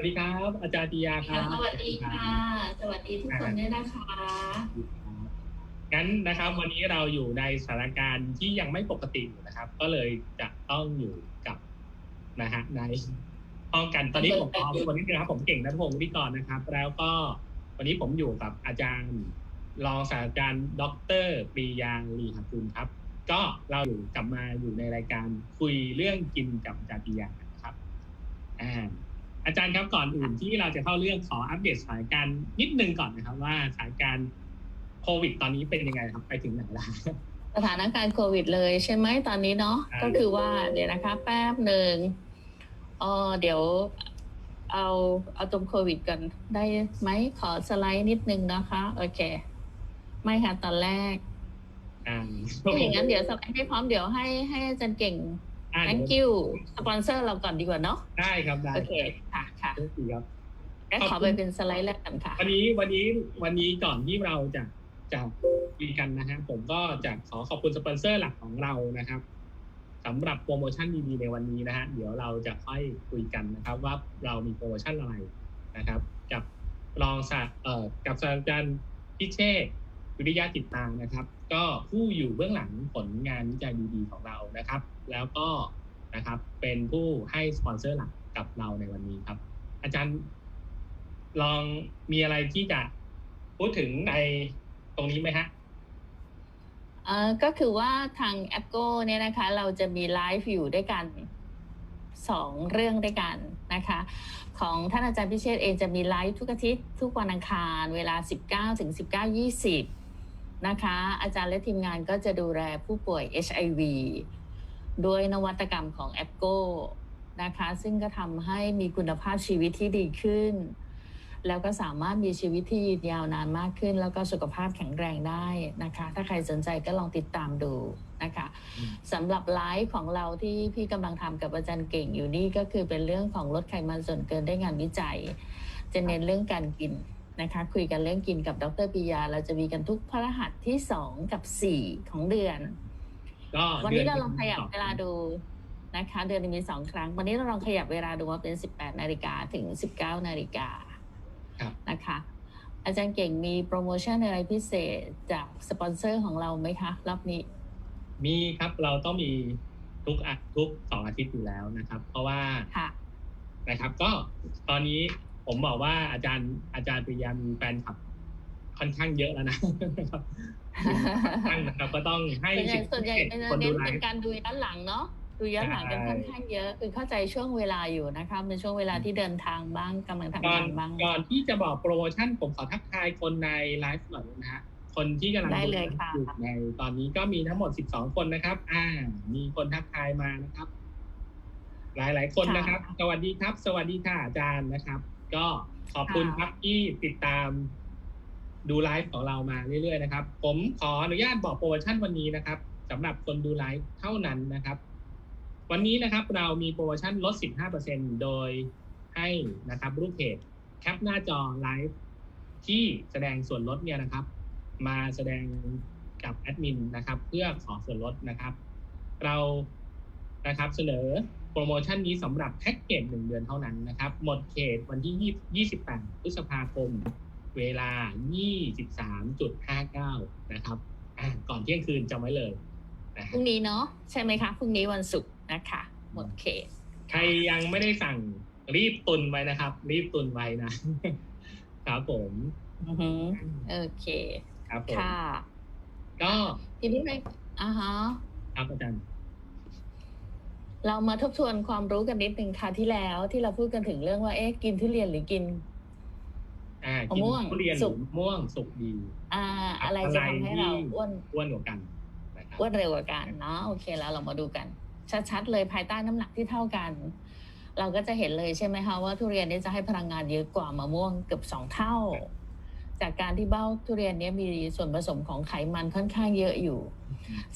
วัสดีครับ อาจารย์ปิยาครับสวัสดีค่ะ สวัสดีทุกคนด้วยนะคะ งั้นนะครับ วันนี้เราอยู่ในสถานการณ์ที่ยังไม่ปกติอยู่นะครับ ก็เลยจะต้องอยู่กับนะฮะในห้องกันตอนนี้ผมขอวันนี้นะครับ ผมเก่งนัทพงศ์วิทยกรนะครับ แล้วก็วันนี้ผมอยู่กับอาจารย์รองศาสตราจารย์ดรปรียาลีหกุลครับ ก็เราอยู่กลับมาอยู่ในรายการคุยเรื่องกินกับอาจารย์ปรียานะครับอ่า อาจารย์ครับก่อนอื่นที่เราจะเข้าเรื่องขออัปเดตสถานการณ์นิดนึงก่อนนะครับ ว่าสถานการณ์โควิด ตอนนี้เป็นยังไงครับไปถึงไหนแล้วสถานการณ์โควิด เลยใช่ไหมตอนนี้เนาะใช่ก็คือว่าเดี๋ยวนะคะ แป๊บหนึ่งเออเดี๋ยวเอาเอาตรงโควิดกันได้ไหมขอสไลด์นิดนึงนะคะ โอเค ไม่ค่ะตอนแรกอ่าถ้าอย่างนั้นเดี๋ยวสไลด์ให้พร้อมเดี๋ยวให้ให้อาจารย์เก่ง อ่า thank you สปอนเซอร์เราก่อนดีกว่าเนาะได้ครับได้โอเคค่ะค่ะโอเคครับ งั้นขอไปเป็นสไลด์แรกกันค่ะ วันนี้วันนี้วันนี้ก่อนที่เราจะจะคุยกันนะฮะผมก็จะขอขอบคุณสปอนเซอร์หลักของเรานะครับสำหรับโปรโมชั่นดีๆในวันนี้นะฮะเดี๋ยวเราจะค่อยคุยกันนะครับ ว่าเรามีโปรโมชั่นอะไรนะครับ กับรองศาสตร์เอ่อกับศาสตราจารย์พิเชษฐ์ วิริยะจิตตางนะครับ ก็ผู้อยู่เบื้องหลังผลงานวิจัยดีๆของเรานะครับ แล้วก็นะครับเป็นผู้ให้สปอนเซอร์หลักกับเราในวันนี้ครับ อาจารย์ลองมีอะไรที่จะพูดถึงในตรงนี้ไหมฮะเอ่อก็คือว่าทางแอปโก้เนี่ยนะคะ เราจะมีไลฟ์อยู่ด้วยกันสองเรื่องด้วยกันนะคะ ของท่านอาจารย์พิเชษเองจะมีไลฟ์ทุกอาทิตย์ทุกวันอังคาร เวลา 19ถึง19.20 นะคะ อาจารย์และทีมงานก็จะดูแลผู้ป่วย HIV ด้วยนวัตกรรมของแอปโก้นะคะ ซึ่งก็ทำให้มีคุณภาพชีวิตที่ดีขึ้น แล้วก็สามารถมีชีวิตที่ยืนยาวนานมากขึ้น แล้วก็สุขภาพแข็งแรงได้นะคะ ถ้าใครสนใจก็ลองติดตามดูนะคะอืมสำหรับไลฟ์ของเราที่พี่กำลังทำกับอาจารย์เก่งอยู่นี่ก็คือเป็นเรื่องของลดไขมันส่วนเกินได้งานวิจัย จะเน้นเรื่องการกิน นะคะคุยกันเรื่องกินกับดรปิยา เราจะมีกันทุกพระรหัสที่2กับ4ของเดือน ก็วันนี้เราดืลองขยับเวลาดูนะคะ เดือนหนึงมีสองครั้ง วันนี้เราลองขยับเวลาดูว่าเป็น18นาฬิกาถึง19นาฬิกาครับนะคะ อาจารย์เก่งมีโปรโมชั่นอะไรพิเศษจากสปอนเซอร์ของเราไหมคะรอบนี้ มีครับเราต้องมีทุกอาทุกสองอาทิตย์อยู่แล้วนะครับ เพราะว่าค่ะนะครับ ก็ตอนนี้ ผมบอกว่าอาจารย์อาจารย์ปริยามีแฟนคลับ ค่อนข้างเยอะแล้วนะนะครับตั้งนะครับก็ต้องให้ส่วนใหญ่สิทธิ์ส่วนใหญ่เป็นคนเน้ดูนไลเป็นฟ์การดูย้อนหลังเนาะดูย้อนหลังกันใช่ค่อนข้างเยอะ คือเข้าใจช่วงเวลาอยู่นะคะเป็นช่วงเวลาที่เดินทางบ้างกำลังทำก่อนงานบ้างก่อนที่จะบอกโปรโมชั่นผมขอทักทายคนในไลฟ์หน่อยนะฮะคนที่กำลังได้เลยค่ะอยู่ในตอนนี้ก็มีทั้งหมด 12 คนนะครับ อ่า มีคนทักทายมานะครับ หลายหลายๆคนนะครับ สวัสดีครับ สวัสดีค่ะอาจารย์นะครับ ก็ขอบคุณครับที่ติดตามดูไลฟ์ของเรามาเรื่อยๆนะครับ ผมขออนุญาตบอกโปรโมชั่นวันนี้นะครับสำหรับคนดูไลฟ์เท่านั้นนะครับ วันนี้นะครับเรามีโปรโมชั่นลด 15%โดยให้นะครับรูปเพจแคปหน้าจอไลฟ์ที่แสดงส่วนลดเนี่ยนะครับ มาแสดงกับแอดมินนะครับ เพื่อขอส่วนลดนะครับ เรานะครับเสนอ โปรโมชั่นนี้สำหรับแพ็กเกจหนึ่งเดือนเท่านั้นนะครับ หมดเขตวันที่ 28 พฤษภาคม เวลา 23.59 นะครับอ่าก่อนเที่ยงคืนจำไว้เลยนะพฮะรุ่งนี้เนาะใช่ไหมคะพรุ่งนี้วันศุกร์นะคะ หมดเขต ใครยังไม่ได้สั่งรีบตุนไว้นะครับ รีบตุนไว้นะครับผมอือฮึโอเค ครับผมค่ะ ก็ทีนี้ไปอ่าฮะครับอาจารย์ เรามาทบทวนความรู้กันนิดนึงค่ะที่แล้วที่เราพูดกันถึงเรื่องว่าเอ๊ะกินทุเรียนหรือกินอ่ามะกินม่วงทุเรียนสุกหรือม่วงสุกดี อ่า อะไรจะทำให้เราอะไรที่อ้วนอ้วนกว่ากันนะครับอ้วนเร็วกว่ากันเนาะโอเคแล้วเรามาดูกัน ชัดๆเลยภายใต้น้ำหนักที่เท่ากัน เราก็จะเห็นเลยใช่ไหมคะว่าทุเรียนเนี้จะให้พลังงานเยอะกว่ามะม่วงเกือบสองเท่า จากการที่เบ้าทุเรียนเนี้มีส่วนผสมของไขมันค่อนข้างเยอะอยู่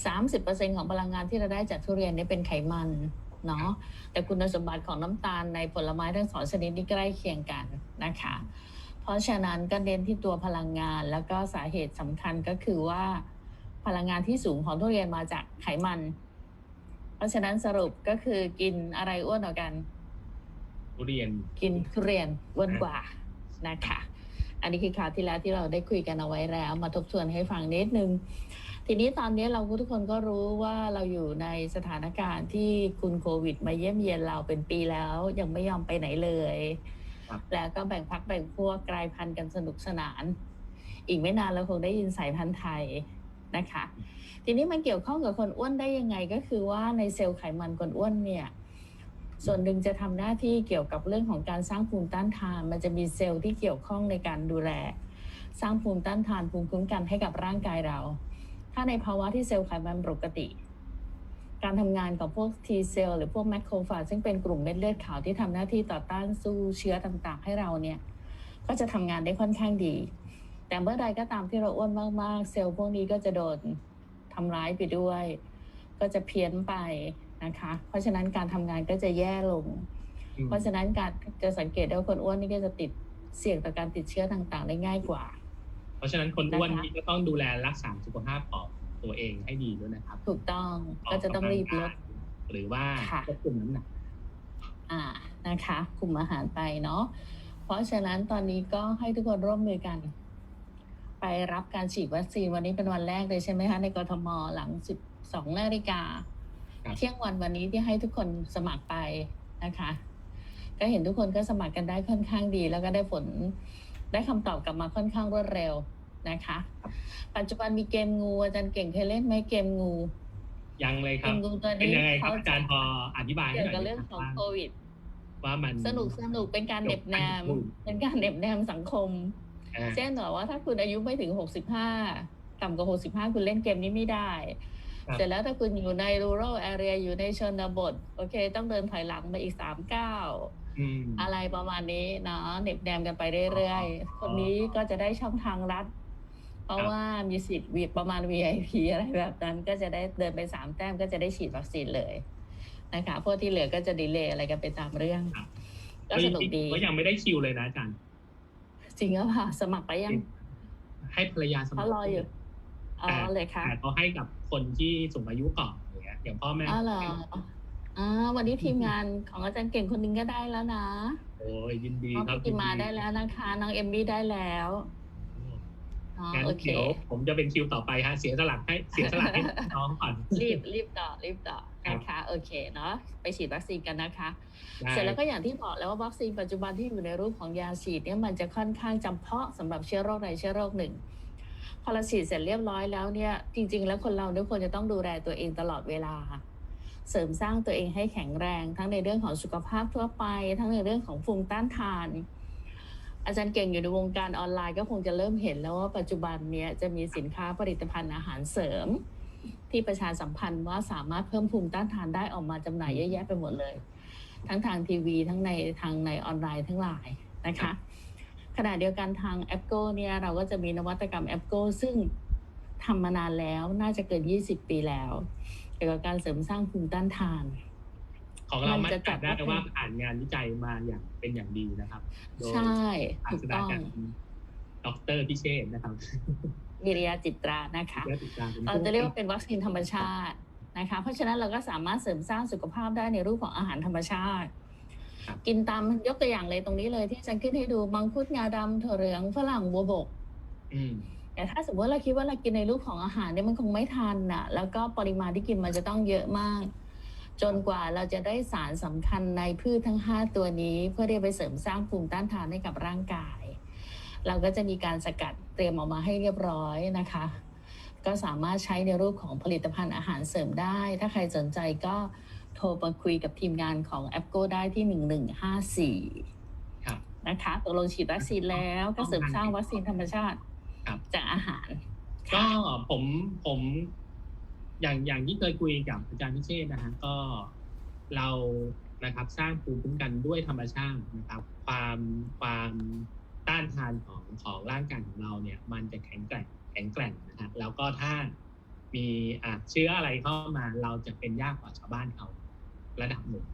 30%ของพลังงานที่เราได้จากทุเรียนเนี่ยเป็นไขมันเนาะแต่คุณสมบัติของน้ำตาลในผลไม้ทั้งสองชนิดนี้ใกล้เคียงกันนะคะ เพราะฉะนั้นก็เน้นที่ตัวพลังงานแล้วก็สาเหตุสำคัญก็คือว่า พลังงานที่สูงของทุเรียนมาจากไขมัน เพราะฉะนั้นสรุปก็คือกินอะไรอ้วนกว่ากัน ทุเรียน กินทุเรียนอ้วนกว่านะคะ อันนี้คือคราวที่แล้วที่เราได้คุยกันเอาไว้แล้ว มาทบทวนให้ฟังนิดนึง ทีนี้ตอนนี้เราทุกคนก็รู้ว่าเราอยู่ในสถานการณ์ที่คุณโควิด มาเยี่ยมเยียนเราเป็นปีแล้ว ยังไม่ยอมไปไหนเลยครับแล้วก็แบ่งพักแบ่งพวกกลายพันธุ์กันสนุกสนาน อีกไม่นานเราคงได้ยินสายพันธุ์ไทยนะคะ ทีนี้มันเกี่ยวข้องกับคนอ้วนได้ยังไงก็คือว่าในเซลล์ไขมันคนอ้วนเนี่ย ส่วนหนึ่งจะทำหน้าที่เกี่ยวกับเรื่องของการสร้างภูมิต้านทาน มันจะมีเซลล์ที่เกี่ยวข้องในการดูแล สร้างภูมิต้านทานภูมิคุ้มกันให้กับร่างกายเรา ถ้าในภาวะที่เซลล์ไขมันปกติ การทำงานของพวก T เซลล์หรือพวกแมคโครฟาจซึ่งเป็นกลุ่มเม็ดเลือดขาวที่ทำหน้าที่ต่อต้านสู้เชื้อต่างๆ ให้เราเนี่ย ก็จะทำงานได้ค่อนข้างดี แต่เมื่อใดก็ตามที่เราอ้วนมากๆ เซลล์พวกนี้ก็จะโดนทำร้ายไปด้วย ก็จะเพี้ยนไป นะคะ เพราะฉะนั้นการทำงานก็จะแย่ลงอืมเพราะฉะนั้นการจะสังเกตได้ว่าคนอ้วนนี่ก็จะติดเสี่ยงต่อการติดเชื้อต่างๆ ได้ง่ายกว่า เพราะฉะนั้นคนอ้วนนะคะนี่ก็ต้องดูแลรักษาสุขภาพของตัวเองให้ดีด้วยนะครับ ถูกต้องก็จะต้องรีบลดหรือว่าค่ะควบคุมน้ำหนักอ่านะคะคุมอาหารไปเนาะเพราะฉะนั้นตอนนี้ก็ให้ทุกคนร่วมมือกัน ไปรับการฉีดวัคซีนวันนี้เป็นวันแรกเลยใช่ไหมคะในกรทมหลัง 12นาฬิกาครับ เที่ยงวันวันนี้ที่ให้ทุกคนสมัครไปนะคะ ก็เห็นทุกคนก็สมัครกันได้ค่อนข้างดี แล้วก็ได้ผลได้คำตอบกลับมาค่อนข้างรวดเร็วนะคะ ปัจจุบันมีเกมงูอาจารย์เก่งเคยเล่นไหมเกมงู ยังเลยคเกรับมงูตัวเป็นนี้ยังไงครับเขาอาจารย์พออธิบายให้เกี่หยวน่อยกับได้เรื่องไหมของว่าโควิดว่ามันสนุกสนุกเป็นการเหน็บแนมอืมเป็นการเหน็บแนมสังคมอ่าเช่นแบบว่าถ้าคุณอายุไม่ถึง65ต่ำกว่า65คุณเล่นเกมนี้ไม่ได้ครับ เสร็จแล้วถ้าคุณอยู่ใน rural area อยู่ในชนบท โอเค ต้องเดินถอยหลังมาอีก3ก้าวอืมอะไรประมาณนี้เนาะเหน็บแนมกันไปเรื่อยอ๋อๆคนนี้ก็จะได้ช่องทางรัดเพราะครับว่ามีสิทธิ์วีประมาณ VIP อะไรแบบนั้น ก็จะได้เดินไป3แต้มก็จะได้ฉีดวัคซีนเลยนะคะพวกที่เหลือก็จะดีเลย์อะไรกันไปตามเรื่อง ก็สนุกดีก็ยังไม่ได้คิวเลยนะอาจารย์จริงหรือเปล่าสมัครไปยัง ให้ภรรยาสมัคเขารรออยู่อ๋อเลยค่ะแต่เขาให้กับคนที่สูงอายุก่อนอย่างเงี้ยอย่างพ่อแม่อ๋อเหรออ่าวันนี้ทีมงานของอาจารย์เก่งคนหนึงก็ได้แล้วนะโอ้ยยินดีน้องครับพิมมาได้แล้วนะคะ น้องเอมมี่ได้แล้วอ๋องั้นโอเคเดี๋ยวผมจะเป็นคิวต่อไปฮะเสียสละให้เสียสละให้น้องก่อนรีบรีบต่อรีบต่อครับนะคะโอเคเนาะไปฉีดวัคซีนกันนะคะได้เสร็จแล้วก็อย่างที่บอกแล้วว่าวัคซีนปัจจุบันที่อยู่ในรูปของยาฉีดเนี่ยมันจะค่อนข้างจำเพาะสำหรับเชื้อโรคใดเชื้อโรคหนึ่ง พอเราฉีดเสร็จเรียบร้อยแล้วเนี่ยจริง ๆ แล้วคนเราทุกคนจะต้องดูแลตัวเองตลอดเวลา เสริมสร้างตัวเองให้แข็งแรง ทั้งในเรื่องของสุขภาพทั่วไป ทั้งในเรื่องของภูมิต้านทาน อาจารย์เก่งอยู่ในวงการออนไลน์ก็คงจะเริ่มเห็นแล้วว่าปัจจุบันเนี้ยจะมีสินค้าผลิตภัณฑ์อาหารเสริม ที่ประชาสัมพันธ์ว่าสามารถเพิ่มภูมิต้านทานได้ออกมาจำหน่ายเยอะแยะไปหมดเลย ทั้งทางทีวี ทั้งในทางในออนไลน์ทั้งหลายนะคะ ขณะเดียวกันทางแอปโกเนี่ยเราก็จะมีนวัตกรรมแอปโกซึ่งทำมานานแล้วน่าจะเกิน 20 ปีแล้ว เกี่ยวกับการเสริมสร้างภูมิต้านทาน ของเรามันมั่นจะใจจัดได้ว่าว่าผ่านงานวิจัยมาอย่างเป็นอย่างดีนะครับโดยใช่ศาถูสกตราต้องจารย์ดอกเตอรพิเชษฐ์นะครับวิริยาจิตรานะคะและติดตามเราจะเรียกว่าเป็นวัคซีนธรรมชาตินะคะ เพราะฉะนั้นเราก็สามารถเสริมสร้างสุขภาพได้ในรูปของอาหารธรรมชาติ กินตามยกตัวอย่างเลยตรงนี้เลยที่ฉันขึ้นให้ดูมังคุดงาดำถั่วเหลืองฝรั่งบัวบกอืมแต่ถ้าสมมติเราคิดว่าเรากินในรูปของอาหารเนี่ยมันคงไม่ทันน่ะ แล้วก็ปริมาณที่กินมันจะต้องเยอะมาก จนกว่าเราจะได้สารสำคัญในพืชทั้ง 5 ตัวนี้ เพื่อที่จะไปเสริมสร้างภูมิต้านทานให้กับร่างกาย เราก็จะมีการสกัดเตรียมออกมาให้เรียบร้อยนะคะ ก็สามารถใช้ในรูปของผลิตภัณฑ์อาหารเสริมได้ ถ้าใครสนใจก็ โทรมาคุยกับทีมงานของแอปโกได้ที่ 1154ครับนะคะตกลงฉีดวัคซีนแล้วก็เสริมสร้างวัคซีนธรรมชาติครับจากอาหาร ก็ผมผม อย่างอย่างที่เคยคุยกับอาจารย์พิเชษฐ์นะฮะก็เรานะครับสร้างภูมิคุ้มกันด้วยธรรมชาตินะครับ ความความต้านทานของของร่างกายของเราเนี่ย มันจะแข็งแกร่งแข็งแกร่งนะฮะแล้วก็ถ้ามีอะเชื้ออะไรเข้ามาเราจะเป็นยากกว่าชาวบ้านเขา ระดับหนึ่ง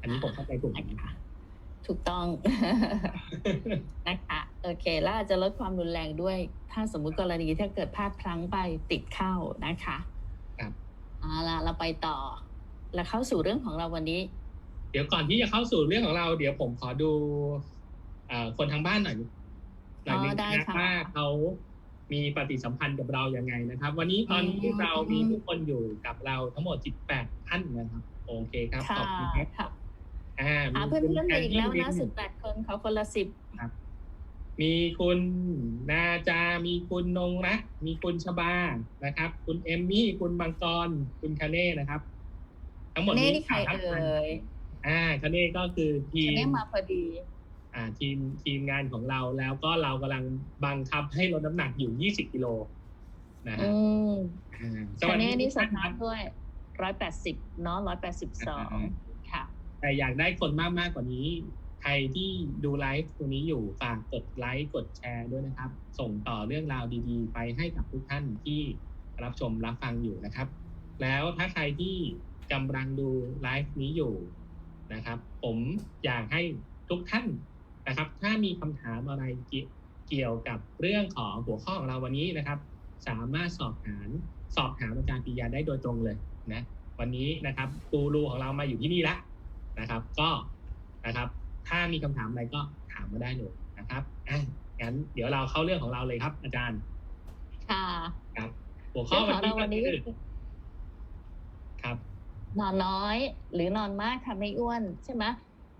อันนี้ผมเข้าใจถูกไหมนะคะถูกต้องนะคะโอเค แล้วอาจจะลดความรุนแรงด้วย ถ้าสมมุติกรณีถ้าเกิดพลาดพลั้งไปติดเข้านะคะครับเอาละเราไปต่อ แล้วเข้าสู่เรื่องของเราวันนี้ เดี๋ยวก่อนที่จะเข้าสู่เรื่องของเรา เดี๋ยวผมขอดูเอ่อคนทางบ้านหน่อยหน่อยหนึงอ๋อได้นะค่ะว่าเขามีปฏิสัมพันธ์กับเราอย่างไงนะครับ วันนี้ตอนนี้อืมเรามีทุกคนอยู่กับเราทั้งหมด 18 ท่านนะครับ โอเคครับขค่ะอบคุณครับค่ะอ่าหามีเพื่อนคุณเพื่อนแคอีกแล้วดี้นะวิสิบแปดคนเขาคนละสิบมีคุณนาจา มีคุณนงรักมีคุณชบานะครับ คุณเอมมี่ คุณบังกร คุณคาเน่นะครับ ทั้งหมดเน่นี้นี่ใครสามเอ่ท่านยอ่าคาเน่ก็คือทีมเน่มาพอดี อ่า ทีมทีมงานของเราแล้วก็เรากำลังบังคับให้ลดน้ำหนักอยู่20กิโลนะฮะอืมอ่าสชาวัสดีเน่นี่สทุกท่านตาคร์รัทบด้วย ร้อยแปดสิบเนาะร้อยแปดสิบสองค่ะ แต่อยากได้คนมากมากๆกว่านี้ ใครที่ดูไลฟ์ตรงนี้อยู่ฝากกดไลค์กดแชร์ด้วยนะครับ ส่งต่อเรื่องราวดีๆ ไปให้กับทุกท่านที่รับชมรับฟังอยู่นะครับ แล้วถ้าใครที่กำลังดูไลฟ์นี้อยู่นะครับ ผมอยากให้ทุกท่านนะครับ ถ้ามีคำถามอะไรเกี่ยวเกี่ยวกับเรื่องของหัวข้อของเราวันนี้นะครับ สามารถสอบถามสอบถามอาจารย์ปิยาได้โดยตรงเลย นะวันนี้นะครับกูรูของเรามาอยู่ที่นี่ละนะครับ ก็นะครับ ถ้ามีคำถามอะไรก็ถามมาได้เลยนะครับอะงั้นเดี๋ยวเราเข้าเรื่องของเราเลยครับ อาจารย์ ค่ะครับหัวข้เรื่อองวัขนองนี้เราก็วันนี้คือครับ นอนน้อย หรือนอนมากทำให้อ้วนใช่ไหม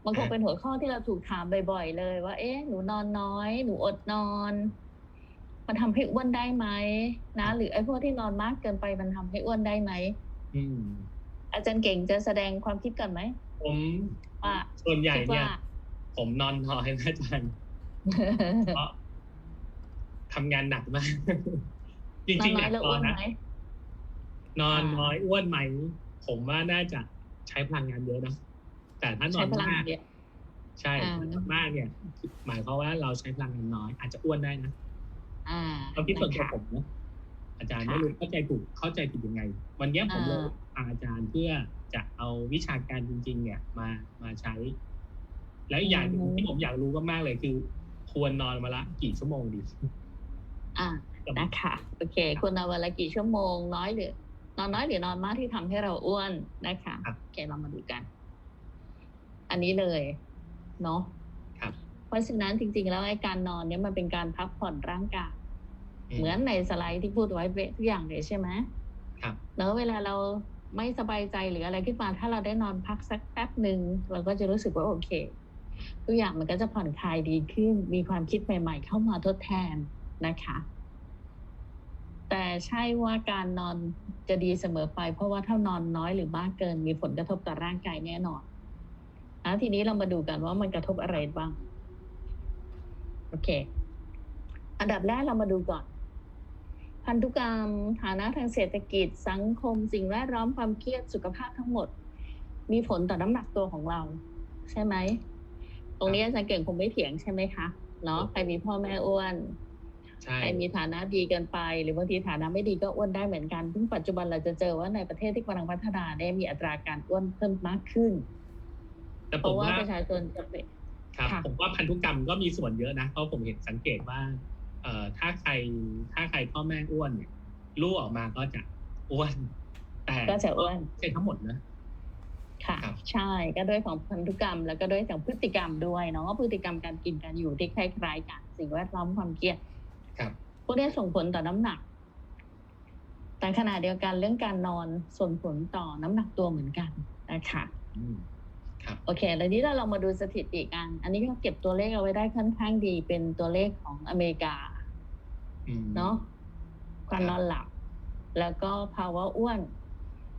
มันคงเป็นหัวข้อที่เราถูกถามบ่อย ๆ เลย ว่า เอ๊ะหนูนอนน้อย หนูอดนอน มันทำให้อ้วนได้ไหมนะ หรือไอ้พวกที่นอนมากเกินไปมันทำให้อ้วนได้ไหม อืมอาจารย์เก่งจะแสดงความคิดก่อนไหม ผมว่าส่วนใหญ่คิดเนี่ยว่าผมนอนน้อยนะอาจารย์เพราะทำงานหนักมากจนอนริงๆน้เนี่อยยแล้วตอ้อวนนนะไหมนอนอ่าน้อยอ้วนไหม ผมว่าน่าจะใช้พลังงานเยอะนะแต่ถ้านอใช้นพลังมากเยอะใช่อ่านอนมากเนี่ย หมายความว่าเราใช้พลังงานน้อย อาจจะอ้วนได้นะอ่าความคิดส่วนตัวนะคะผมนะ อาจารย์ค่ะไม่รู้เข้าใจถูกเข้าใจผิดยังไง วันเนี้ยผมเลยอ่าพาอาจารย์เพื่อจะเอาวิชาการจริง ๆ เนี่ยมามาใช้ แล้วอีกอย่างหนึ่งที่ผมอยากรู้มากๆเลยคือ ควรนอนมาละกี่ชั่วโมงดีอ่านะคะโอเคคุณนอนวันละกี่ชั่วโมงน้อยหรือนอนน้อยหรือนอนมากที่ทำให้เราอ้วนนะคะครับโอเคเรามาดูกัน อันนี้เลยเนาะครับเพราะฉะนั้นจริง ๆ แล้วไอ้การนอนเนี่ยมันเป็นการพักผ่อนร่างกาย เหมือนในสไลด์ที่พูดไว้เป๊ะทุกอย่างเลยใช่ไหมครับแล้วเวลาเราไม่สบายใจหรืออะไรขึ้นมาถ้าเราได้นอนพักสักแป๊บหนึ่งเราก็จะรู้สึกว่าโอเค ทุกอย่างมันก็จะผ่อนคลายดีขึ้น มีความคิดใหม่ ๆ เข้ามาทดแทนนะคะ แต่ใช่ว่าการนอนจะดีเสมอไป เพราะว่าถ้านอนน้อยหรือมากเกิน มีผลกระทบต่อร่างกายแน่นอนแล้วทีนี้เรามาดูกันว่ามันกระทบอะไรบ้าง โอเค อันดับแรกเรามาดูก่อน พันธุกรรม ฐานะทางเศรษฐกิจ สังคม สิ่งแวดล้อมความเครียดสุขภาพทั้งหมด มีผลต่อน้ำหนักตัวของเรา ใช่ไหม ตรงนี้อาจารย์เก่งคงไม่เถียงใช่ไหมคะเนาะใครมีพ่อแม่อ้วนใช่ใครมีฐานะดีเกินไป หรือบางทีฐานะไม่ดีก็อ้วนได้เหมือนกันซึ่งปัจจุบันเราจะเจอว่าในประเทศที่กำลังพัฒนาเนี่ยมีอัตราการอ้วนเพิ่มมากขึ้น แต่เพผมราะว่าว่าประชาชนจะเป็นครับค่ะผมว่าพันธุกรรมก็มีส่วนเยอะนะเพราะผมเห็นสังเกตว่า เอ่อถ้าใครถ้าใครพ่อแม่อ้วนเนี่ยลูกออกมาก็จะอ้วน แต่ก็จะอ้วนไม่ใช่ทั้งหมดนะค่ะครับใช่ก็ด้วยของพันธุกรรม แล้วก็ด้วยจากพฤติกรรมด้วยเนาะพฤติกรรมการกินการอยู่ที่คล้ายๆกันสิ่งแวดล้อมความเครียดครับพวกนี้ส่งผลต่อน้ำหนักแต่ขณะเดียวกันเรื่องการนอนส่งผลต่อน้ำหนักตัวเหมือนกันนะคะอืมครับ โอเคแล้วนี้เราลองมาดูสถิติกัน อันนี้ก็เก็บตัวเลขเอาไว้ได้ค่อนข้างดี เป็นตัวเลขของอเมริกาอืมเนาะการนอนหลับ แล้วก็ภาวะอ้วน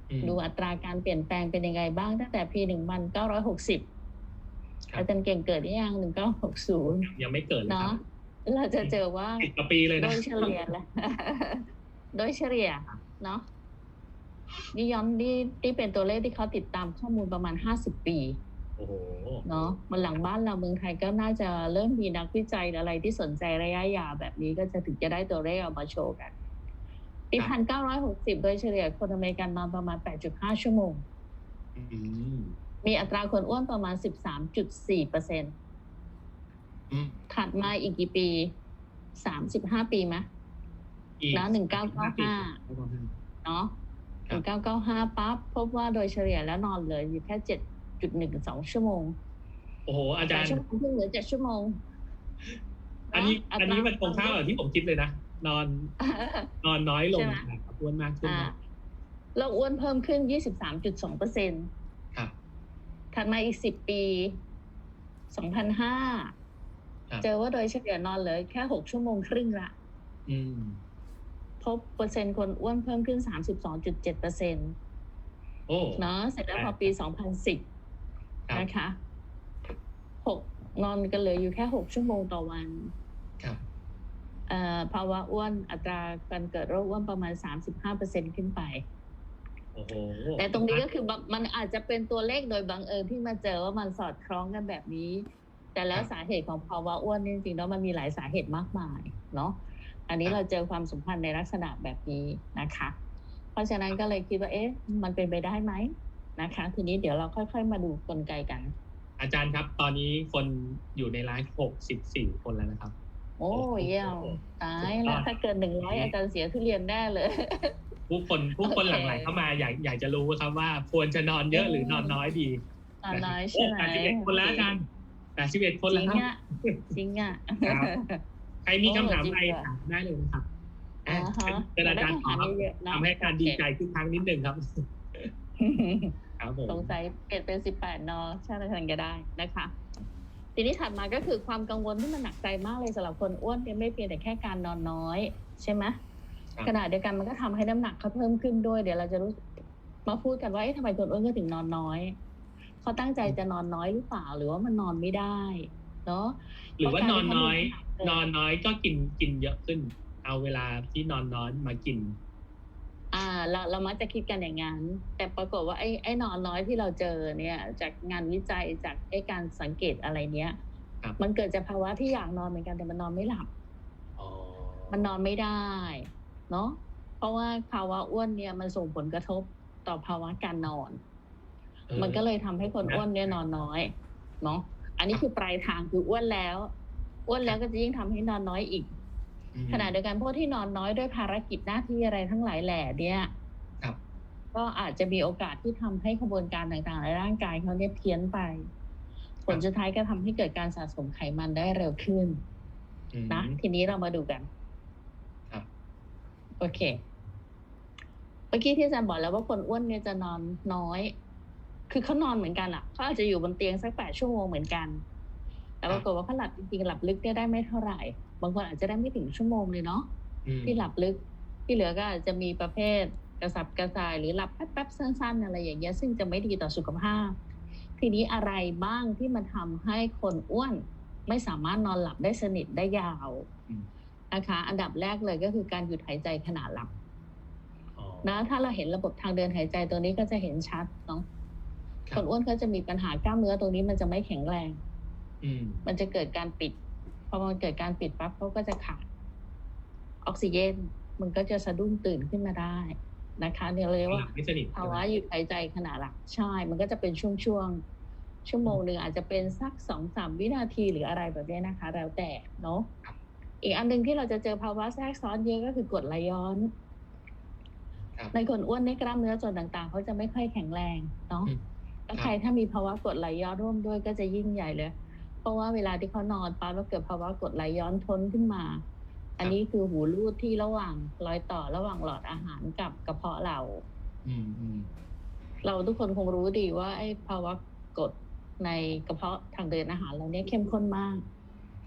อืมดูอัตราการเปลี่ยนแปลงเป็นยังไงบ้าง ตั้งแต่ปีหนึ่งพันเก้าร้อยหกสิบครับอาจารย์เก่งเกิดหรือยังหนึ่งเก้าหกศูนย์ยังไม่เกิดเลยคเนาะรับเราจะเจอว่าสิบกว่าปีเลยโดนะยเฉลี่ยแล้วโดยเฉลี่ยเนาะ นี่ย้อนนี่นี่เป็นตัวเลขที่เขาติดตามข้อมูลประมาณห้าสิบปีโอ้โหเนาะมันหลังบ้านเราเมืองไทยก็น่าจะเริ่มมีนักวิจัยอะไรที่สนใจระยะยาวแบบนี้ก็จะถึงจะได้ตัวเลขออกมาโชว์กันปีครัพันเก้าร้อยหกสิบโดยเฉลี่ยคนอเมริกันนอนประมาณแปดจุดห้าชั่วโมงอืมมีอัตราคนอ้วนประมาณสิบสามจุดสี่เปอร์เซ็นอืมถัดมาอีกกี่ปีสามสิบห้าปีไหมอีกแล้ว1995ปีเนาะคหรับนึ่งเก้าเก้าห้า ปั๊บพบว่าโดยเฉลี่ยแล้วนอนเหลยอยู่แค่เจ็ดจุดหนึ่งสองชั่วโมง โอ้โห อาจารย์ชั่วโมงครึ่งเหลือเจ็ดชั่วโมง อันนี้เะอันนี้มันตรงข้ามกับที่ผมคิดเลยนะ นอนนอนน้อยลงใช่ไหมนะครับอ้วนมากขึ้นอ่านะเราอ้วนเพิ่มขึ้นยี่สิบสามจุดสองเปอร์เซ็นต์ครับถัดมาอีกสิบปีสองพันห้าครับเจอว่าโดยเฉลี่ยนอนเหลือแค่หกชั่วโมงครึ่งละ อืม พบเปอร์เซ็นต์คนอ้วนเพิ่มขึ้นสามสิบสองจุดเจ็ดเปอร์เซ็นต์โอ้เนาะเสร็จแล้วพอปีสองพันสิบครับนะคะหกนอนกันเหลืออยู่แค่หกชั่วโมงต่อวันครับเอ่อภาวะอ้วนอัตราการเกิดโรคอ้วนประมาณ 35%ขึ้นไปโอ้โหแต่ตรงนี้ก็คือบังมันอาจจะเป็นตัวเลขโดยบังเอิญที่มาเจอว่ามันสอดคล้องกันแบบนี้ แต่แล้วสาเหตุของภาวะอ้วนนี่จริงๆแล้วมันมีหลายสาเหตุมากมายเนาะ อันนี้เราเจอความสัมพันธ์ในลักษณะแบบนี้นะคะ เพราะฉะนั้นก็เลยคิดว่าเอ๊ะ มันเป็นไปได้ไหมนะคะ ทีนี้เดี๋ยวเราค่อย ๆ มาดูกลไกกัน อาจารย์ครับ ตอนนี้คนอยู่ในไลฟ์หกสิบสี่คนแล้วนะครับ โอ้ยเยี่ยมตายแล้วถ้าเกินหนึ่งร้อยอาจารย์เสียทุเรียนแน่เลย ผู้คนผู้คนหลั่งไหลเข้ามาอยากอยากจะรู้ครับว่าควรจะนอนเยอะหรือนอนน้อยดีตอนน้อยใช่ไหมแปดสิบเอ็ดคนแล้วอาจารย์แปดสิบเอ็ดคนจแล้วริงครับอะจริงอะค รับใครมีคำถามโอ้อะไรจริงเหรอถามได้เลยนะครับอ่าฮะเป็นอาจารย์ขอได้คำถามเยอะๆนะทำให้การดีใจทุกครั้งนิดหนึ่งครับครับผมสงสัยเปลี่ยนเป็นสิบแปดนอใช่ไหมทันก็ได้นะคะทีนี้ถัดมาก็คือความกังวลที่มันหนักใจมากเลยสำหรับคนอ้วนเนี่ยไม่เพียงแต่แค่การนอนน้อย ใช่ไหมขณะเดียวกันมันก็ทำให้น้ำหนักเขาเพิ่มขึ้นด้วยเดี๋ยวเราจะรู้มาพูดกันว่าเอ๊ะทำไมคนอ้วนก็ถึงนอนน้อยเขาตั้งใจจะนอนน้อยหรือเปล่าหรือว่ามันนอนไม่ได้ เนาะหรือว่านอนน้อยเพราะการที่เขามีนอนน้อยก็กินกินเยอะขึ้น เอาเวลาที่นอนน้อยมากิน อ่า เราเรามักจะคิดกันอย่างนั้น แต่ปรากฏว่าไอ้ไอ้นอนน้อยที่เราเจอเนี่ย จากงานวิจัยจากไอ้การสังเกตอะไรเนี้ยครับมันเกิดจากภาวะที่อยากนอนเหมือนกันแต่มันนอนไม่หลับอ๋อมันนอนไม่ได้ เนาะเพราะว่าภาวะอ้วนเนี่ยมันส่งผลกระทบต่อภาวะการนอนออมันก็เลยทำให้คนนะอ้วนเนี่ยนอนน้อย เนาะ อันนี้คือปลายทางคืออ้วนแล้ว อ้วนแล้วก็จะยิ่งทำให้นอนน้อยอีกอืมขณะเดียวกันพวกที่นอนน้อยด้วยภารกิจหน้าที่อะไรทั้งหลายแหล่เนี่ยครับก็อาจจะมีโอกาสที่ทำให้กระบวนการต่างๆในร่างกายเขาเนี่ยเพี้ยนไป ผลสุดท้ายก็ทำให้เกิดการสะสมไขมันได้เร็วขึ้นอืมนะทีนี้เรามาดูกันครับโอเคเมื่อกี้ที่อาจารย์บอกแล้วว่าคนอ้วนเนี่ยจะนอนน้อย คือเขานอนเหมือนกันอะเขาอาจจะอยู่บนเตียงสักแปดชั่วโมงเหมือนกัน แต่ปรากฏว่าเขาหลับจริงๆหลับลึกเนี่ยได้ไม่เท่าไหร่ บางคนอาจจะได้ไม่ถึงชั่วโมงเลยเนาะอืมที่หลับลึกที่เหลือก็อาจจะมีประเภทกระสับกระส่ายหรือหลับแป๊บๆสั้นๆอะไรอย่างเงี้ยซึ่งจะไม่ดีต่อสุขภาพ ทีนี้อะไรบ้างที่มันทำให้คนอ้วนไม่สามารถนอนหลับได้สนิทได้ยาวอืมนะคะ อันดับแรกเลยก็คือการหยุดหายใจขณะหลับอ๋อนะถ้าเราเห็นระบบทางเดินหายใจตัวนี้ก็จะเห็นชัดเนาะ คครับนอ้วนเขาจะมีปัญหากล้ามเนื้อตรงนี้มันจะไม่แข็งแรง อืม มันจะเกิดการปิด พอมันเกิดการปิดปั๊บเขาก็จะขาด ออกซิเจน มันก็จะสะดุ้งตื่นขึ้นมาได้นะคะเนี่ยเราเรียกหว่าลับไม่สนิทภาวะหยุดหายใจขณะหลับใช่ มันก็จะเป็นช่วงๆชั่วโมงหนึ่งอาจจะเป็นสักสองสามวินาทีหรืออะไรแบบนี้นะคะ แล้วแต่เนาะอีกอันหนึ่งที่เราจะเจอภาวะแทรกซ้อนเยอะก็คือกรดไหลย้อนครับในคนอ้วนในกล้ามเนื้อส่วนต่างๆเขาจะไม่ค่อยแข็งแรงเนาะอืม แล้วใครถ้ามีภาวะกรดไหลย้อนร่วมด้วยก็จะยิ่งใหญ่เลย เพราะว่าเวลาที่เขานอนปั๊บแล้วเกิดภาวะกรดไหลย้อนทนขึ้นมา อันนี้คือหูรูดที่ระหว่างรอยต่อระหว่างหลอดอาหารกับกระเพาะเรา อืมอืมเราทุกคนคงรู้ดีว่าไอ้ภาวะกรดในกระเพาะทางเดินอาหารเราเนี่ยเข้มข้นมาก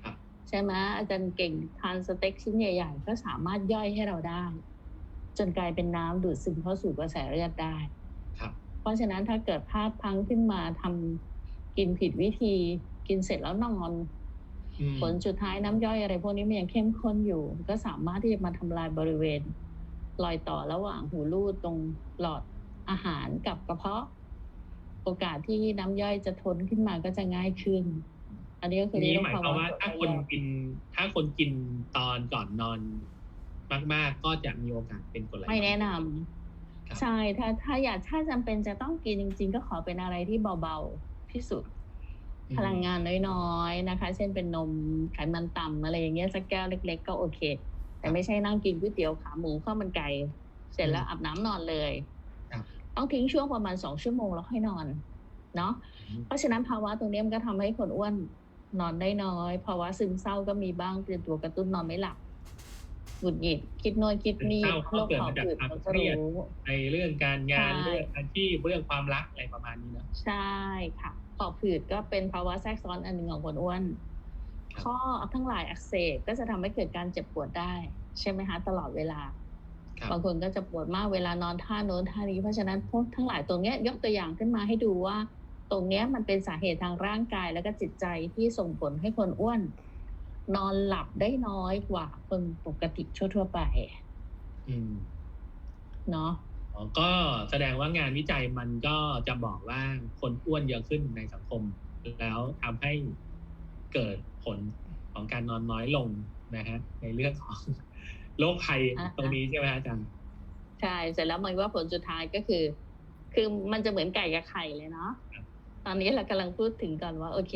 ครับใช่ไหมอาจารย์เก่งทานสเต็กชิ้นใหญ่ๆ ก็สามารถย่อยให้เราได้ จนกลายเป็นน้ำดูดซึมเข้าสู่กระแสเลือดได้ครับ เพราะฉะนั้นถ้าเกิดพลาดพลังขึ้นมาทำกินผิดวิธีกินเสร็จแล้วนอนอืมผลสุดท้ายน้ำย่อยอะไรพวกนี้มันยังเข้มข้นอยู่ ก็สามารถที่จะมาทำลายบริเวณ รอยต่อระหว่างหูรูดตรงหลอดอาหารกับกระเพาะ โอกาสที่น้ำย่อยจะทนขึ้นมาก็จะง่ายขึ้น อันนี้ก็คืทีอนี้เรียกหมายภาความวะว่าถ้าคนกิน ถ้าคนกินตอนก่อนนอนมาก ๆ ก็จะมีโอกาสเป็นกรดไหลย้อไม่แนะนำครับ ใช่ถ้าถ้าอยากถ้าจำเป็นจะต้องกินจริง ๆ ก็ขอเป็นอะไรที่เบาๆที่สุดอืมพลังงานน้อยๆนะคะ เช่นเป็นนมไขมันต่ำอะไรอย่างเงี้ยสักแก้วเล็ก ๆ ก็โอเค แต่ไม่ใช่นั่งกินก๋วยเตี๋ยวขาหมูข้าวมันไก่เสร็จแล้วอาบน้ำนอนเลยครับต้องทิ้งช่วงประมาณสองชั่วโมงแล้วค่อยนอน เนาะเพราะฉะนั้นภาวะตรงนี้มันก็ทำให้คนอ้วนนอนได้น้อยภาวะซึมเศร้าก็มีบ้างเป็นตัวกระตุ้นนอนไม่หลับ หงุดหงิดคิดโน่นคิดนี่ซึมเศร้าก็โรคเกิดหอบมาจากหืดความเราเคก็รียด รู้ ในเรื่องการงานใช่ เรื่องอาชีพเรื่องความรักอะไรประมาณนี้เนอะ ใช่ค่ะหอบหืดก็เป็นภาวะแทรกซ้อนอันหนึ่งของคนอ้วน ครับ ข้อทั้งหลายอักเสบก็จะทำให้เกิดการเจ็บปวดได้ ใช่ไหมคะตลอดเวลา ครับ บางคนก็จะปวดมากเวลานอนท่าโน้นท่านี้เพราะฉะนั้นพวกทั้งหลายตรงเนี้ยยกตัวอย่างขึ้นมาให้ดูว่า ตรงเนี้ยมันเป็นสาเหตุทางร่างกายแล้วก็จิตใจที่ส่งผลให้คนอ้วน นอนหลับได้น้อยกว่าคนปกติทั่วๆไป อืมเนาะอ๋อก็แสดงว่างานวิจัยมันก็จะบอกว่าคนอ้วนเยอะขึ้นในสังคม แล้วทำให้เกิดผลของการนอนน้อยลงนะฮะ ในเรื่องของโรคภัยอ่าตรงนี้ใช่ไหมฮะอาจารย์ใช่เสร็จแล้วมันว่าผลสุดท้ายก็คือ คือมันจะเหมือนไก่กับไข่เลยเนาะครับตอนนี้เรากำลังพูดถึงกันว่า โอเค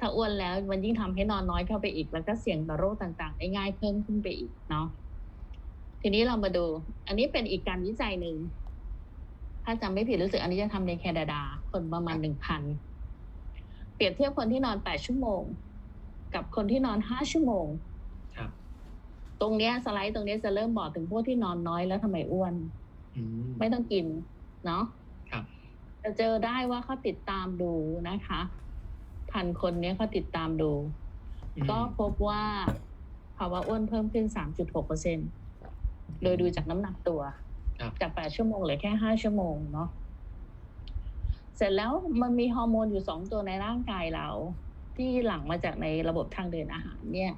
ถ้าอ้วนแล้วมันยิ่งทำให้นอนน้อยเข้าไปอีก แล้วก็เสี่ยงต่อโรคต่างๆ ได้ง่ายเพิ่มขึ้นไปอีกเนาะทีนี้เรามาดู อันนี้เป็นอีกการวิจัยหนึ่ง ถ้าจำไม่ผิดรู้สึกอันนี้จะทำในแคนาดา คนประมาณหนึ่งพันเปรียบเทียบคนที่นอนแปดชั่วโมง กับคนที่นอนห้าชั่วโมงครับตรงเนี้ยสไลด์ตรงเนี้ยจะเริ่มบอกถึงพวกที่นอนน้อยแล้วทำไมอ้วนอืมไม่ต้องกิน เนาะครับจะเจอได้ว่าเขาติดตามดูนะคะ พันคนเนี้ยเขาติดตามดูอืมก็พบว่าภาวะอ้วนเพิ่มขึ้น 3.6เปอร์เซ็นโดยดูจากน้ำหนักตัวครับจาก 8 ชั่วโมงเหลือแค่ 5 ชั่วโมงเนาะ เสร็จแล้วมันมีฮอร์โมนอยู่ 2 ตัวในร่างกายเรา ที่หลั่งมาจากในระบบทางเดินอาหารเนี่ย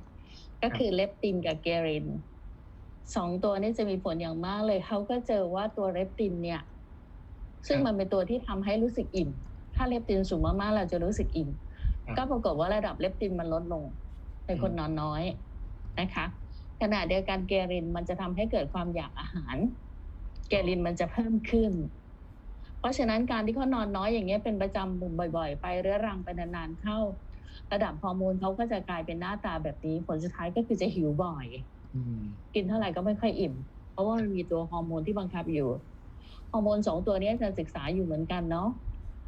ก็คือเลปตินกับเกเรนสองตัวนี้จะมีผลอย่างมากเลย เขาก็เจอว่าตัวเลปตินเนี่ย ซึ่งมันเป็นตัวที่ทำให้รู้สึกอิ่ม ถ้าเลปตินสูงมากๆ เราจะรู้สึกอิ่มครับ ก็ปรากฏว่าระดับเลปตินมันลดลง ในคนนอนน้อยนะคะ ขณะเดียวกันเกเรนมันจะทำให้เกิดความอยากอาหาร เกเรนมันจะเพิ่มขึ้น เพราะฉะนั้นการที่เขานอนน้อยอย่างเงี้ยเป็นประจำบ่อย ๆ ไปเรื้อรังไปนานๆเข้า ระดับฮอร์โมนเขาก็จะกลายเป็นหน้าตาแบบนี้ ผลสุดท้ายก็คือจะหิวบ่อยอืมกินเท่าไหร่ก็ไม่ค่อยอิ่ม เพราะว่ามันมีตัวฮอร์โมนที่บังคับอยู่ฮอร์โมนสองตัวนี้อาจารย์ศึกษาอยู่เหมือนกันเนาะ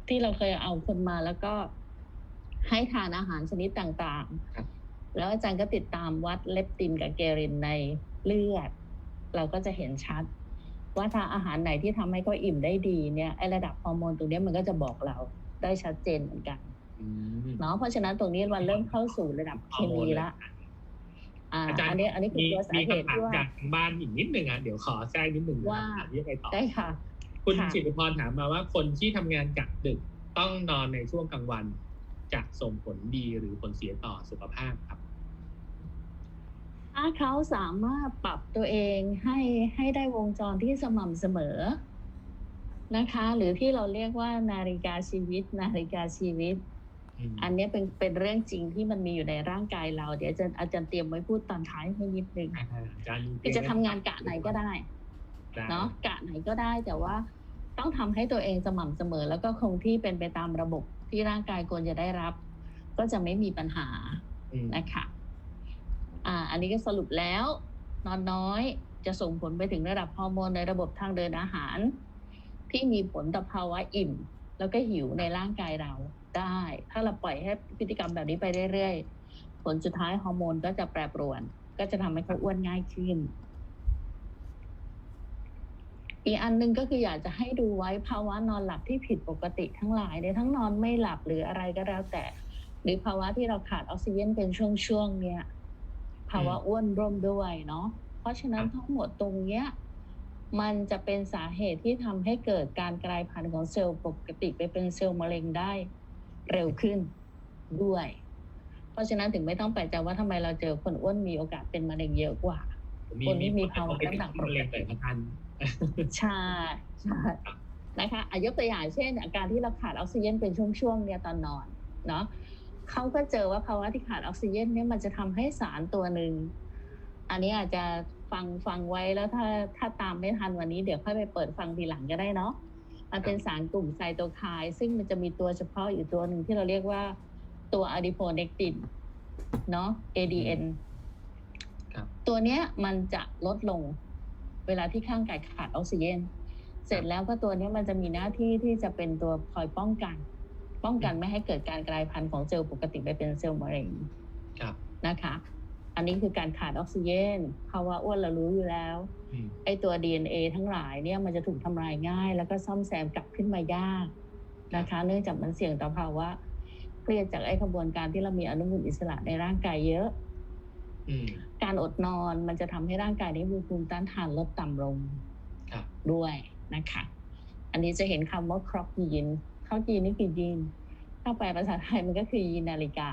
ที่เราเคยเอาคนมาแล้วก็ ให้ทานอาหารชนิดต่างครับๆแล้วอาจารย์ก็ติดตามวัดเลปตินกับเกเรนในเลือด เราก็จะเห็นชัด ว่าถ้าอาหารไหนที่ทำให้เขาอิ่มได้ดีเนี่ยไอระดับฮอร์โมนตรงเนี้ยมันก็จะบอกเราได้ชัดเจนเหมือนกันอืมเนาะเพราะฉะนั้นตรงนี้มันเริ่มเข้าสู่ระดับเคมีละอ่าอาจารย์อันนี้อันนี้คือมีตัวสามีเหตุคำถามที่ว่าจากทางบ้านอีกนิดหนึ่งอะเดี๋ยวขอแทรกนิดหนึ่งนะว่าถามที่ไปต่อได้ค่ะ คุณค่ะสิริพรถามมาว่าคนที่ทำงานกะดึกต้องนอนในช่วงกลางวัน จะส่งผลดีหรือผลเสียต่อสุขภาพครับ ถ้าเขาสามารถปรับตัวเองให้ให้ได้วงจรที่สม่ำเสมอนะคะ หรือที่เราเรียกว่านาฬิกาชีวิต นาฬิกาชีวิตอืมอันเนี้ยเป็นเป็นเรื่องจริงที่มันมีอยู่ในร่างกายเรา เดี๋ยวอาจารย์อาจารย์เตรียมไว้พูดตอนท้ายให้นิดนึงอ่าอาจารย์คือจะทำงานกะไหนก็ได้ได้เนาะกะไหนก็ได้แต่ว่าต้องทำให้ตัวเองสม่ำเสมอแล้วก็คงที่เป็นไปตามระบบ ที่ร่างกายควรจะได้รับ ก็จะไม่มีปัญหาอืมนะคะอ่า อันนี้ก็สรุปแล้ว นอนน้อยจะส่งผลไปถึงระดับฮอร์โมนในระบบทางเดินอาหาร ที่มีผลต่อภาวะอิ่ม แล้วก็หิวในร่างกายเราได้ ถ้าเราปล่อยให้พฤติกรรมแบบนี้ไปเรื่อยๆผลสุดท้ายฮอร์โมนก็จะแปรปรวน ก็จะทำให้เขาอ้วนง่ายขึ้น อีกอันหนึงก็คืออยากจะให้ดูไว้ภาวะนอนหลับที่ผิดปกติทั้งหลายเนี่ยทั้งนอนไม่หลับหรืออะไรก็แล้วแต่ หรือภาวะที่เราขาดออกซิเจนเป็นช่วงๆเนี่ยภาวะอ้วนร่วมด้วยเนาะเพราะฉะนั้นทั้งหมดตรงเนี้ยมันจะเป็นสาเหตุที่ทำให้เกิดการกลายพันธุ์ของเซลล์ปกติไปเป็นเซลล์มะเร็งได้เร็วขึ้นด้วย เพราะฉะนั้นถึงไม่ต้องแปลกใจว่าทำไมเราเจอคนอ้วนมีโอกาสเป็นมะเร็งเยอะกว่า คนที่มีภาวะน้ำหนักปกติ เรียนเลยครับท่านใช่ใช่นะคะอายกตัวอย่างเช่น อาการที่เราขาดออกซิเจนเป็นช่วงๆเนี่ยตอนนอนเนาะเขาก็เจอว่าภาวะที่ขาดออกซิเจนเนี่ยมันจะทำให้สารตัวหนึ่งอันนี้อาจจะฟังฟังไว้แล้วถ้าถ้าตามไม่ทันวันนี้เดี๋ยวค่อยไปเปิดฟังทีหลังก็ได้เนาะมันเป็นสารกลุ่มไซโตไคน์ซึ่งมันจะมีตัวเฉพาะอยู่ตัวหนึ่งที่เราเรียกว่าตัวอะดิโพเนกตินเนาะ ADN ครับตัวเนี้ยมันจะลดลงเวลาที่ข้างกายขาดออกซิเจนเสร็จแล้วก็ตัวเนี้ยมันจะมีหน้าที่ที่จะเป็นตัวคอยป้องกัน ป้องกันไม่ให้เกิดการกลายพันธุ์ของเซลล์ปกติไปเป็นเซลล์มะเร็งครับนะคะ อันนี้คือการขาดออกซิเจนภาวะอ้วนเรารู้อยู่แล้วอืมไอตัว DNA ทั้งหลายเนี่ยมันจะถูกทำลายง่าย แล้วก็ซ่อมแซมกลับขึ้นมายากนะคะ เนื่องจากมันเสี่ยงต่อภาวะเครียดจากไอกระบวนการที่เรามีอนุมูลอิสระในร่างกายเยอะอืม การอดนอนมันจะทำให้ร่างกายได้มีภูมิต้านทานลดต่ำลงครับด้วยนะคะ อันนี้จะเห็นคำว่าครอกยีนครอกยีนนี่คือยีนถ้าแปลภาษาไทยมันก็คือยีนนาฬิกา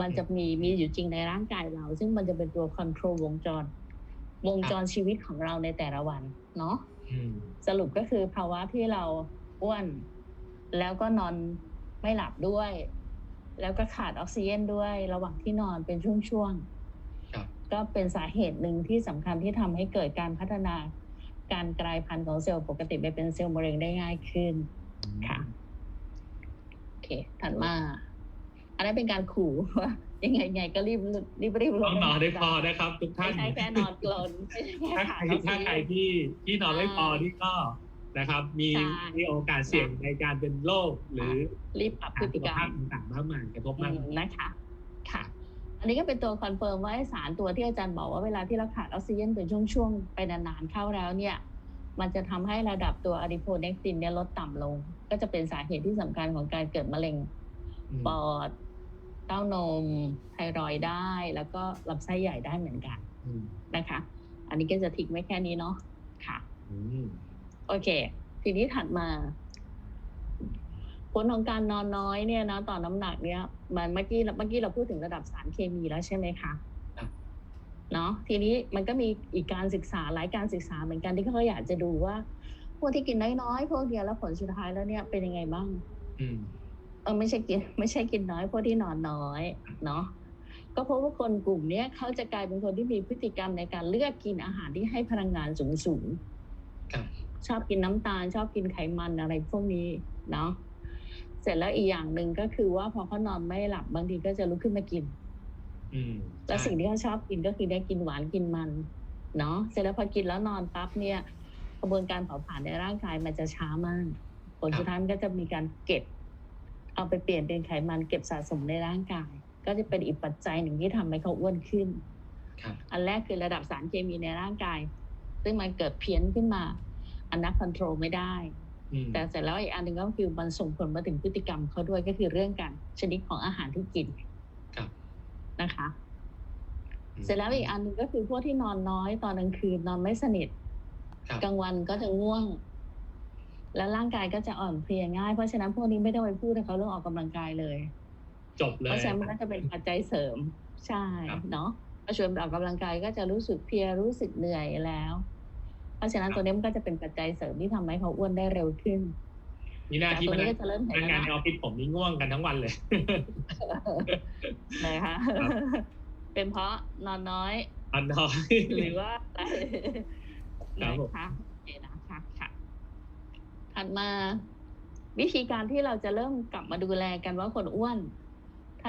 มันจะมีมีอยู่จริงในร่างกายเรา ซึ่งมันจะเป็นตัวคอนโทรลวงจร วงจรชีวิตของเราในแต่ละวันเนาะอืมสรุปก็คือภาวะที่เราอ้วน แล้วก็นอนไม่หลับด้วย แล้วก็ขาดออกซิเจนด้วย ระหว่างที่นอนเป็นช่วงๆครับ ก็เป็นสาเหตุหนึ่งที่สำคัญที่ทำให้เกิดการพัฒนาการกลายพันธุ์ของเซลล์ปกติไปเป็นเซลล์มะเร็งได้ง่ายขึ้นค่ะโอเคถัดมา อันนั้นเป็นการขู่ว่ายังไงไงก็รีบรีบรีบลต้องนอนได้พอนะครับ ทุกไม่ท่านใช่แค่นอนกลนไม่ใช่แค่ถ้าขาใครดออกซิถ้าเจใครนที่ที่นอนไม่พอใช่ที่ก็นะครับ มีใช่มีโอกาสเสี่ยงในการเป็นโรคหรือรีบปรับพฤติกรรสุขภามพต่างๆมากมายกระทบมากอืมนะคะ ค่ะ อันนี้ก็เป็นตัวคอนเฟิร์มว่าไอ้สารตัวที่อาจารย์บอกว่าเวลาที่เราขาดออกซิเจนเป็นช่วงๆ ไปนานๆเข้าแล้วเนี่ย มันจะทำให้ระดับตัวอะดิโพเนกตินเนี่ยลดต่ำลง ก็จะเป็นสาเหตุที่สำคัญของการเกิดมะเร็งอืมปอด เต้านม ไทรอยด์ได้ แล้วก็ลำไส้ใหญ่ได้เหมือนกันอืมนะคะ อันนี้ก็จะทิ้งไว้แค่นี้เนาะค่ะอืมโอเค ทีนี้ถัดมาผ ลของการนอนน้อยเนี่ยนะต่อน้ำหนักเนี่ยมันเมื่อกี้เมื่อกี้เราพูดถึงระดับสารเคมีแล้วใช่ไหมคะเนาะทีนี้มันก็มีอีกการศึกษาหลายการศึกษาเหมือนกันที่เขาอยากจะดูว่าพวกที่กินน้อยๆพวกเดียวแล้วผลสุดท้ายแล้วเนี่ยเป็นยังไงบ้างอืมเออไม่ใช่กิน ไม่ใช่กินน้อยพวกที่นอนน้อย เนาะก็เพราะว่าคนกลุ่มเนี้ยเขาจะกลายเป็นคนที่มีพฤติกรรมในการเลือกกินอาหารที่ให้พลังงานสูงสูงๆครับชอบกินน้ำตาล ชอบกินไขมันอะไรพวกนี้เนาะ เสร็จแล้วอีกอย่างหนึ่งก็คือว่าพอเขานอนไม่หลับบางทีก็จะลุกขึ้นมากินอืมแล้วสิ่งที่เขาชอบกินก็คือได้กินหวานกินมัน เนาะเสร็จแล้วพอกินแล้วนอนปั๊บเนี่ย กระบวนการเผาผลาญในร่างกายมันจะช้ามาก ผลสุดท้ายมันก็จะมีการเก็บ เอาไปเปลี่ยนเป็นไขมันเก็บสะสมในร่างกาย ก็จะเป็นอีกปัจจัยหนึ่งที่ทำให้เขาอ้วนขึ้นครับอันแรกคือระดับสารเคมีในร่างกาย ซึ่งมันเกิดเพี้ยนขึ้นมา อันนับคอนโทรลไม่ได้อืม แต่เสร็จแล้วอีกอันหนึ่งก็คือมันส่งผลมาถึงพฤติกรรมเขาด้วยก็คือเรื่องการชนิดของอาหารที่กินครับนะคะ เสร็จแล้วอีกอันหนึ่งก็คือพวกที่นอนน้อยตอนกลางคืนนอนไม่สนิทครับกลางวันก็จะง่วง แล้วร่างกายก็จะอ่อนเพลียง่าย เพราะฉะนั้นพวกนี้ไม่ต้องไปพูดให้เขาเรื่องออกกำลังกายเลย จบเลเพยราะฉะนั้นมันก็จะเป็นปัจจัยเสริมใช่ครับเนาะพอชวนไปออกกำลังกายก็จะรู้สึกเพลียรู้สึกเหนื่อยแล้ว เพราะฉะนั้นตัวนี้มันก็จะเป็นปัจจัยเสริมที่ทำให้เขาอ้วนได้เร็วขึ้นมีหน้าแต่ที่ตัวพนันี้กก็จะเริ่มเห็นพนักแล้วงานนะในออฟฟิศผมนี่ง่วงกันทั้งวันเลยนะคะครับเป็นเพราะนอนน้อยอันน้อย หรือว่าอะไรครับผมนะคะโอเคนะคะค่ะถัดมาวิธีการที่เราจะเริ่มกลับมาดูแลกันว่าคนอ้วน